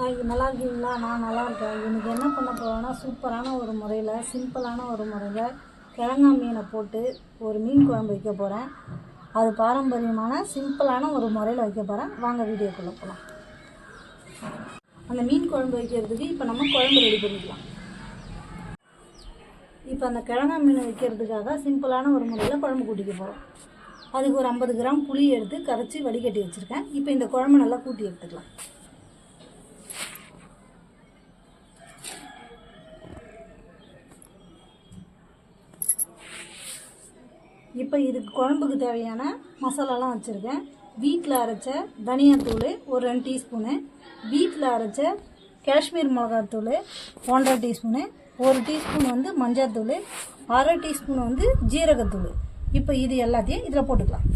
Hi நல்லா இருக்கீங்களா? நான் நல்லா இருக்கேன். எனக்கு என்ன பண்ண போகிறேன்னா சூப்பரான ஒரு முறையில் சிம்பிளான ஒரு முறையில் கிழங்கா மீனை போட்டு ஒரு மீன் குழம்பு வைக்க போகிறேன் அது பாரம்பரியமான சிம்பிளான ஒரு முறையில் வைக்க போகிறேன் வாங்க வீடியோக்குள்ளே போகலாம் அந்த மீன் குழம்பு வைக்கிறதுக்கு இப்போ நம்ம குழம்பு ரெடி பண்ணிக்கலாம். இப்போ அந்த கிழங்கா மீன் வைக்கிறதுக்காக சிம்பிளான ஒரு முறையில் குழம்பு கூட்டிக்க போகிறோம் அதுக்கு ஒரு ஐம்பது கிராம் புளி எடுத்து கரைச்சி வடிகட்டி வச்சுருக்கேன். இப்போ இந்த குழம்பு நல்லா கூட்டி எடுத்துக்கலாம். இப்போ இதுக்கு குழம்புக்கு தேவையான மசாலாலாம் வச்சுருக்கேன். வீட்டில் அரைச்ச தனியாத்தூள் ஒரு ரெண்டு டீஸ்பூனு. வீட்டில் அரைச்ச காஷ்மீர் மிளகாத்தூள் ஒன்றரை டீஸ்பூனு. ஒரு டீஸ்பூன் வந்து மஞ்சள்தூள் அரை டீஸ்பூன் வந்து ஜீரகத்தூள். இப்போ இது எல்லாத்தையும் இதில் போட்டுக்கலாம்.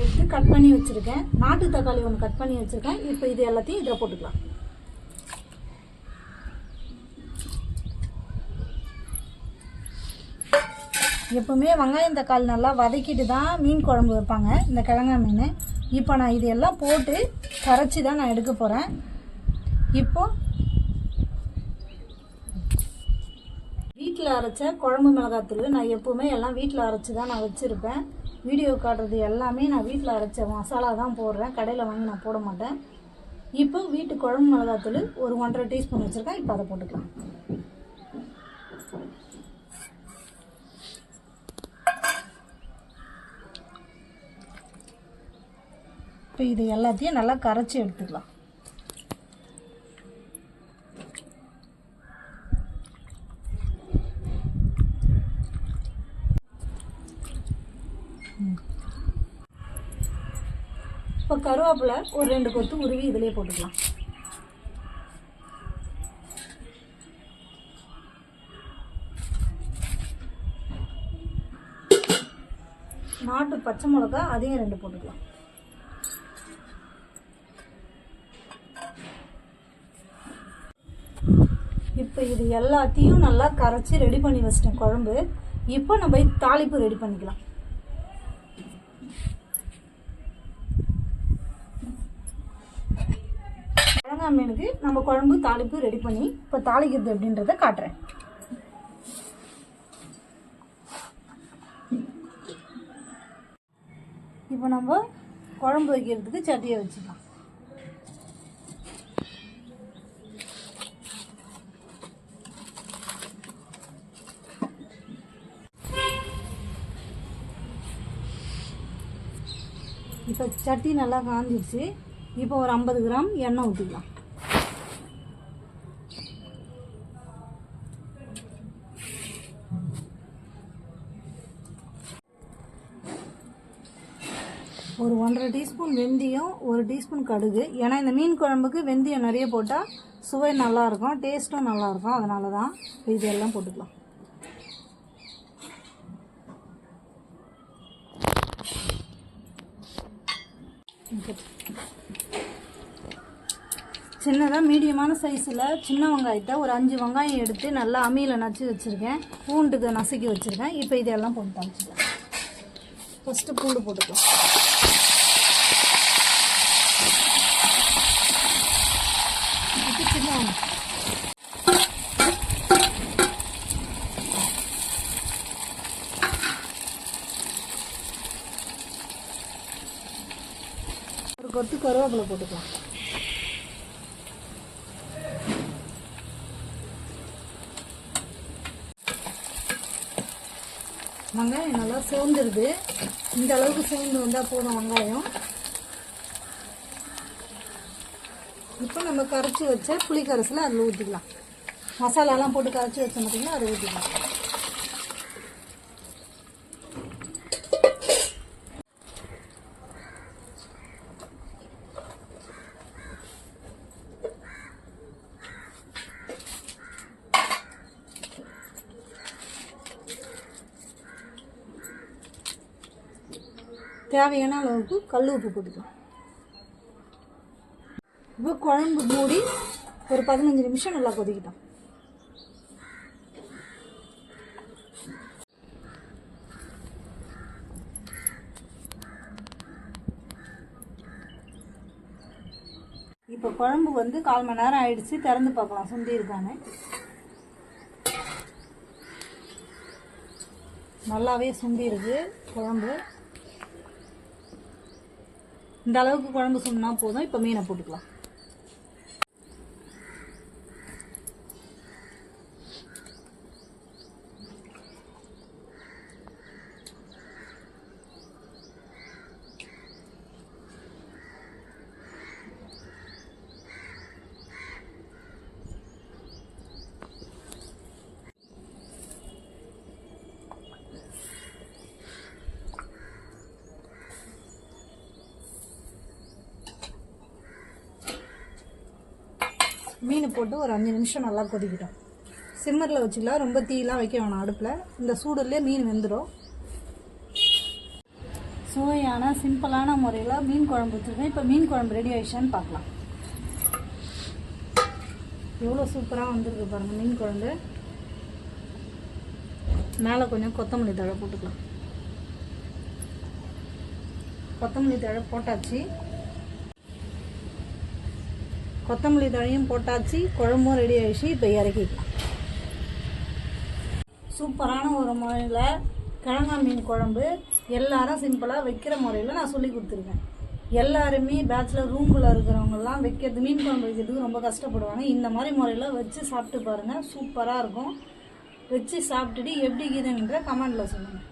எடுத்து கட் பண்ணி வச்சுருக்கேன். நாட்டு தக்காளி ஒன்று கட் பண்ணி வச்சுருக்கேன். இப்போ இது எல்லாத்தையும் இதில் போட்டுக்கலாம். எப்போவுமே வெங்காயம் தக்காளி நல்லா வதக்கிட்டு தான் மீன் குழம்பு வைப்பாங்க இந்த கிழங்கா மீன். இப்போ நான் இது எல்லாம் போட்டு கரைச்சி தான் நான் எடுக்க போகிறேன் இப்போது வீட்டில் அரைச்ச குழம்பு மிளகாத்தூள் நான் எப்போவுமே எல்லாம் வீட்டில் அரைச்சி தான் நான் வச்சுருப்பேன். வீடியோ காட்டுறது எல்லாமே நான் வீட்டில் அரைச்ச மசாலா தான் போடுறேன். கடையில் வாங்கி நான் போட மாட்டேன். இப்போ வீட்டு குழம்பு மிளகாத்தூள் ஒரு ஒன்றரை டீஸ்பூன் வச்சுருக்கேன். இப்போ அதை போட்டுக்கலாம். இப்போ இது எல்லாத்தையும் நல்லா கரைச்சி எடுத்துக்கலாம். கருவேப்பிலை ஒரு ரெண்டு கொத்து உருவி இதிலே போட்டுக்கலாம். நாட்டு பச்சை மிளகா அதையும் ரெண்டு போட்டுக்கலாம். இப்போ இது எல்லாத்தையும் நல்லா கரைச்சி ரெடி பண்ணி வச்சிட்டேன் குழம்பு. இப்போ நம்ம தாளிப்பு ரெடி பண்ணிக்கலாம். தேங்காய் மீனுக்கு நம்ம குழம்பு தாளிப்பு ரெடி பண்ணி இப்போ தாளிக்கிறது அப்படின்றத காட்டுறேன். இப்போ நம்ம குழம்பு வைக்கிறதுக்கு சட்டியை வச்சுக்கலாம். இப்போ சட்டி நல்லா காஞ்சிருச்சு. இப்போ ஒரு ஐம்பது கிராம் எண்ணெய் ஊற்றிக்கலாம் ஒரு ஒன்றரை டீஸ்பூன் வெந்தயம் ஒரு டீஸ்பூன் கடுகு. ஏன்னா இந்த மீன் குழம்புக்கு வெந்தயம் நிறைய போட்டால் சுவை நல்லாயிருக்கும் டேஸ்ட்டும் நல்லாயிருக்கும். அதனால தான் இது எல்லாம் போட்டுக்கலாம். சின்னதாக மீடியமான சைஸில் சின்ன வெங்காயத்தை ஒரு அஞ்சு வெங்காயம் எடுத்து நல்லா அம்மியில் நச்சு வச்சுருக்கேன். பூண்டுக்கு நசுக்கி வச்சுருக்கேன். இப்போ இதெல்லாம் போட்டு தாளிச்சிக்கலாம். ஃபஸ்ட்டு பூண்டு போட்டுக்கலாம் இப்போ சின்ன வெங்காயம் ஒரு கொத்து கருவேப்பிலை போட்டுக்கலாம். வெங்காயம் நல்லா சேர்ந்துருது. இந்த அளவுக்கு சேர்ந்து வந்தால் போதும் வெங்காயம். இப்போ நம்ம கரைச்சி வச்ச புளி கரைசலை அதில் ஊற்றிக்கலாம். மசாலாலாம் போட்டு கரைச்சி வச்ச பார்த்தீங்கன்னா அதை ஊற்றிக்கலாம். தேவையான அளவுக்கு கல் உப்பு போட்டுக்கலாம். இப்போ குழம்பு மூடி ஒரு பதினஞ்சு நிமிஷம் நல்லா கொதிக்கிட்டோம். இப்போ குழம்பு வந்து கால் மணி நேரம் ஆயிடுச்சு திறந்து பார்க்கலாம். சுண்டி இருக்கான்னு நல்லாவே சுண்டி இருக்கு குழம்பு. இந்த அளவுக்கு குழம்பு சுண்டினா போதும். இப்போ மீனை போட்டுக்கலாம். மீன் போட்டு ஒரு அஞ்சு நிமிஷம் நல்லா கொதிக்கிட்டோம். சிம்மரில் வச்சுக்கலாம். ரொம்ப தீயெலாம் வைக்க வேணாம் அடுப்பில். இந்த சூடுலேயே மீன் வெந்துடும். சுவையான சிம்பிளான முறையில் மீன் குழம்பு வச்சுருக்கேன். இப்போ மீன் குழம்பு ரெடி ஆயிடுச்சான்னு பார்க்கலாம். எவ்வளோ சூப்பராக வந்திருக்கு பாருங்கள் மீன் குழம்பு. மேலே கொஞ்சம் கொத்தமல்லி தழை போட்டுக்கலாம். கொத்தமல்லி தழை போட்டாச்சு. கொத்தமல்லி தழையும் போட்டாச்சு குழம்பும் ரெடி ஆயிடுச்சு இப்போ இறக்கிக்கலாம் சூப்பரான ஒரு முறையில் கிழங்கா மீன் குழம்பு எல்லாரும் சிம்பிளாக வைக்கிற முறையில் நான் சொல்லி கொடுத்துருக்கேன். எல்லாருமே பேச்சுலர் ரூமில் இருக்கிறவங்கெல்லாம் வைக்கிறது மீன் குழம்பு வைக்கிறதுக்கு ரொம்ப கஷ்டப்படுவாங்க. இந்த மாதிரி முறையில் வச்சு சாப்பிட்டு பாருங்கள் சூப்பராக இருக்கும். வச்சு சாப்பிட்டுட்டு எப்படி இருக்குதுன்ற கமெண்டில் சொல்லுங்கள்